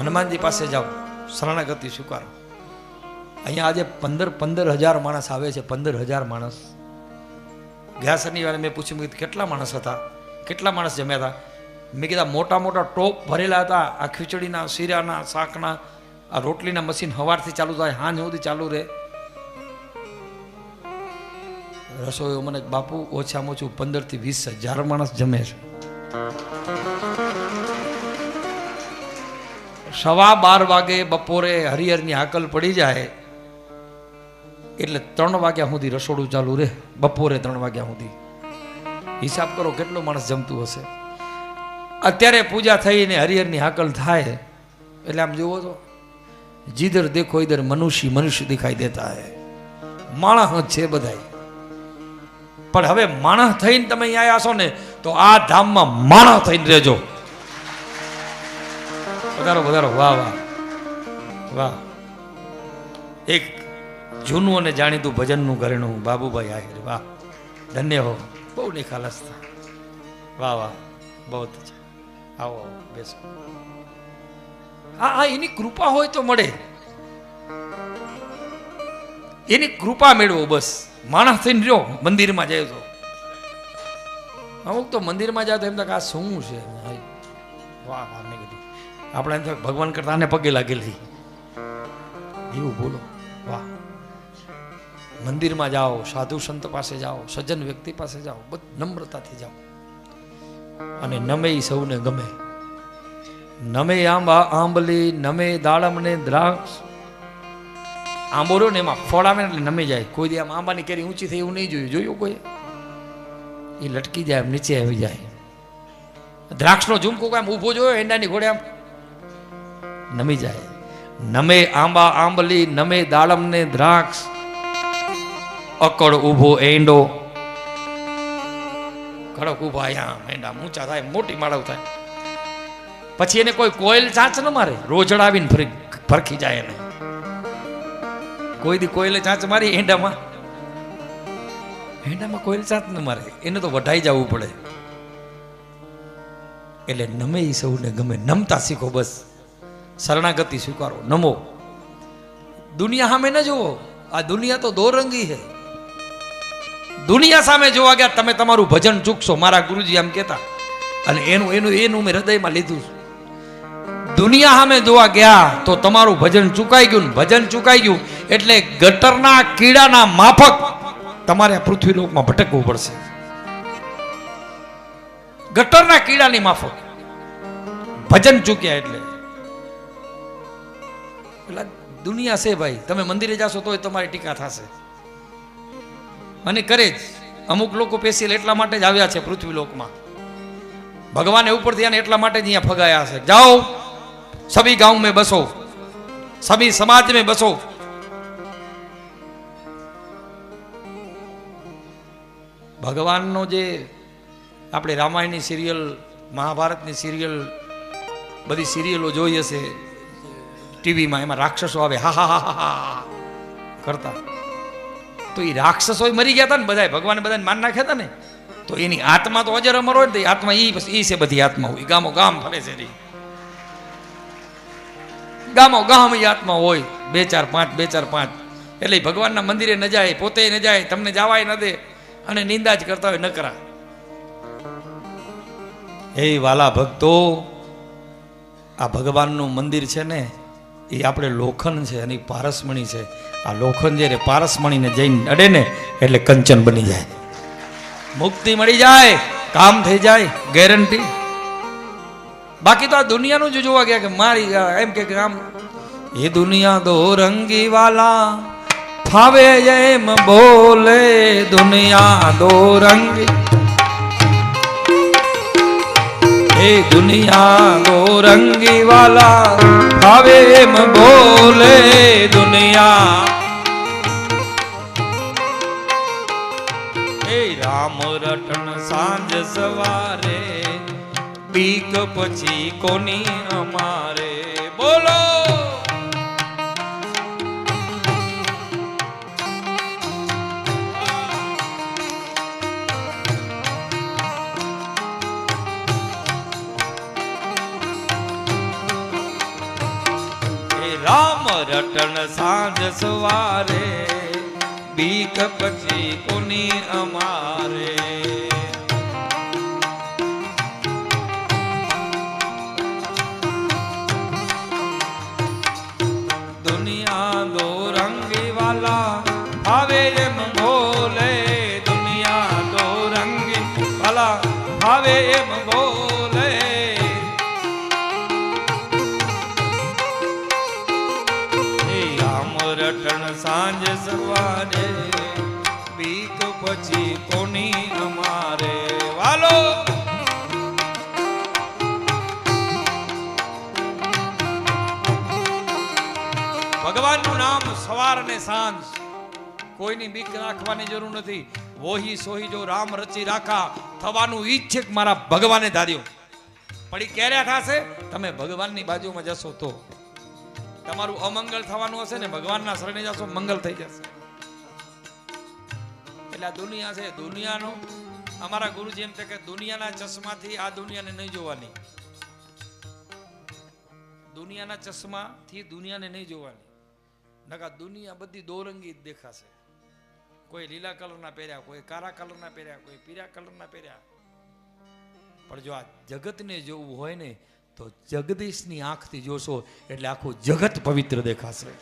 હનુમાનજી પાસે જાઓ, શરણાગતિ સ્વીકારો. અહીંયા આજે પંદર પંદર હજાર માણસ આવે છે, પંદર હજાર માણસ. ગયા શનિવારે મેં પૂછ્યું કીધું, કેટલા માણસ હતા? કેટલા માણસ જમ્યા હતા? મેં કીધા મોટા મોટા ટોપ ભરેલા હતા. આ ખીચડીના, શીરાના, શાકના, આ રોટલીના મશીન હવારથી ચાલુ થાય, હાંજ સુધી ચાલુ રહે. રસોઈઓ મને, બાપુ, ઓછામાં ઓછું પંદરથી વીસ હજાર માણસ જમે છે. સવા બાર વાગે બપોરે હરિહરની હાકલ પડી જાય, એટલે ત્રણ વાગ્યા સુધી રસોડું ચાલુ રહે, બપોરે ત્રણ વાગ્યા સુધી. હિસાબ કરો કેટલો માણસ જમતું હશે. અત્યારે પૂજા થઈને હરિહરની હાકલ થાય, એટલે આમ જુઓ તો જીધર દેખો ઇધર મનુષ્ય મનુષ્ય દેખાઈ દેતા હે. માણસ છે બધાય. પણ હવે માણસ થઈને તમે અહીંયા આવ્યા છો ને, તો આ ધામમાં માણસ થઈને રહેજો. વધારો વધારો. વાહ વાહ. વાહ. એક જૂનું અને જાણીતું ભજનનું ઘરેણું બાબુભાઈ આહિર. વાહ. ધન્ય હો. બહુ નિખાલસતા વાહ વાહ. બહુ આવો બેસો. હા હા, એની કૃપા હોય તો મળે. એની કૃપા મેળવો બસ. માણસ થઈને રહ્યો, મંદિરમાં જાય તો. અમુક તો મંદિરમાં જાય તો એમ તો આ શું છે? વાહ વાહ, મેં કીધું. આપણે ભગવાન કરતા આને પગે લાગેલી એવું બોલો, વાહ. મંદિરમાં જાઓ, સાધુ સંત પાસે જાઓ, સજ્જન વ્યક્તિ પાસે જાઓ બધ નમ્રતાથી જાઓ. અને નમે સૌને ગમે. નમે આંબા આંબલી, નમે દાડમ ને દ્રાક્ષ. આંબો રહ્યો ને એમાં ફળ આવે એટલે નમે જાય. કોઈ દી આમ આંબાની કેરી ઊંચી થઈ એવું નહીં જોયું. જોયું કોઈ? એ લટકી જાય, એમ નીચે આવી જાય. દ્રાક્ષનો ઝુમકો આમ ઊભો જોયો, એંડાની ઘોડે આમ નમી જાય. નમે આંબા આંબલી, નમે દાડમ ને દ્રાક્ષ. અકડ ઊભો એંડો. કડક ઊભા અહીંયા એંડા ઊંચા થાય, મોટી માળવ થાય. પછી એને કોઈ કોયલ ચાંચ ન મારે રોજડા આવીને ફરી ફરખી જાય એને. કોઈ દી કોયલે ચાંચ મારી એંડામાં. એંડામાં કોયલ ચાંચ ન મારે, એને તો વઢાઈ જવું પડે. એટલે નમે એ સૌને ગમે, નમતા શીખો બસ. શરણાગતિ સ્વીકારો. નમો. દુનિયા સામે ન જુઓ. આ દુનિયા તો દોરંગી છે. દુનિયા સામે જોવા ગયા તમે તમારું ભજન ચૂકશો, મારા ગુરુજી આમ કહેતા. અને એનું એનું એનું મેં હૃદયમાં લીધું. દુનિયા સામે જોવા ગયા તો તમારું ભજન ચૂકાઈ ગયું ભજન ચૂકાઈ ગયું એટલે ગટરના કીડાના માફક તમારે પૃથ્વી લોકમાં ભટકવું પડશે. ગટરના કીડાની માફક. ભજન ચૂક્યા એટલે. એટલે દુનિયા છે ભાઈ. તમે મંદિરે જાશો તોય તમારી ટીકા થશે. અને કરે જ. અમુક લોકો પેશીલ એટલા માટે જ આવ્યા છે પૃથ્વી લોકમાં ભગવાને ઉપર ધ્યાન એટલા માટે જ અહીંયા ફગાયા છે. જાઓ. સભી ગાઉં મેં બસો. સભી સમાજ મેં બસો. ભગવાનનો જે આપણે રામાયણની સિરિયલ, મહાભારતની સિરિયલ, બધી સિરિયલો જોઈ હશે. ટીવીમાં એમાં રાક્ષસો આવે, હા હા હા હા કરતા. તો એ રાક્ષસો મરી ગયા હતા ને બધા ભગવાને બધાને માન નાખ્યા હતા ને, તો એની આત્મા તો અજર અમર હોય ને તો એ આત્મા ઈ ઈ છે બધી આત્મા હોય. ગામો ગામ ફરે છે. ગામો ગામ એ આત્મા હોય. બે ચાર પાંચ, બે ચાર પાંચ. એટલે ભગવાનના મંદિરે ન જાય, પોતે ન જાય, તમને જવાય ન દે, અને નિંદા જ કરતા હોય ન કરા એ વાલા ભક્તો, આ ભગવાનનું મંદિર છે ને એ આપણે લોખંડ છે અને પારસમણી છે. આ લોખંડ જે પારસમણીને જઈને અડે ને, એટલે કંચન બની જાય. મુક્તિ મળી જાય, કામ થઈ જાય, ગેરંટી. બાકી તો આ દુનિયાનું જ જોવા ગયા કે મારી એમ કે આમ, એ દુનિયા દો રંગી વાલા ફાવે એમ બોલે દુનિયા દો રંગી. એ દુનિયા દો રંગી વાલા ફાવે એમ બોલે દુનિયા. એ રામ રટણ સાંજ સવારે બીક પછી કોની અમારે? બોલો રટણ સાંજ સવારે બીક પછી કોની અમારે. દુનિયા દો રંગી વાલા આવે એમ રટણ સાંજ સવારે, બીક પછી કોની અમારે? વાલો! ભગવાનનું નામ સવાર અને સાંજ. કોઈની બીક રાખવાની જરૂર નથી. વોહી સોહી જો રામ રચી રાખા, થવાનું કે મારા ભગવાને ધાર્યું. પડી ક્યારે થશે? તમે ભગવાનની બાજુમાં જશો તો. તમારું અમંગલ થવાનું હશે ને ભગવાનના શરણે જશો મંગલ થઈ જશે. એટલે દુનિયા છે, દુનિયાનો અમારા ગુરુજી એમ કે દુનિયાના ચશ્માથી આ દુનિયાને નહીં જોવાની. દુનિયાના ચશ્માથી દુનિયાને નહીં જોવાની. નકા દુનિયા બધી દોરંગી જ દેખાશે. કોઈ લીલા કલરના પહેર્યા, કોઈ કાળા કલરના પહેર્યા, કોઈ પીળા કલરના પહેર્યા. પણ જો આ જગતને જોવું હોય ને તો જગદીશની આંખથી જોશો એટલે આખું જગત પવિત્ર દેખાશે.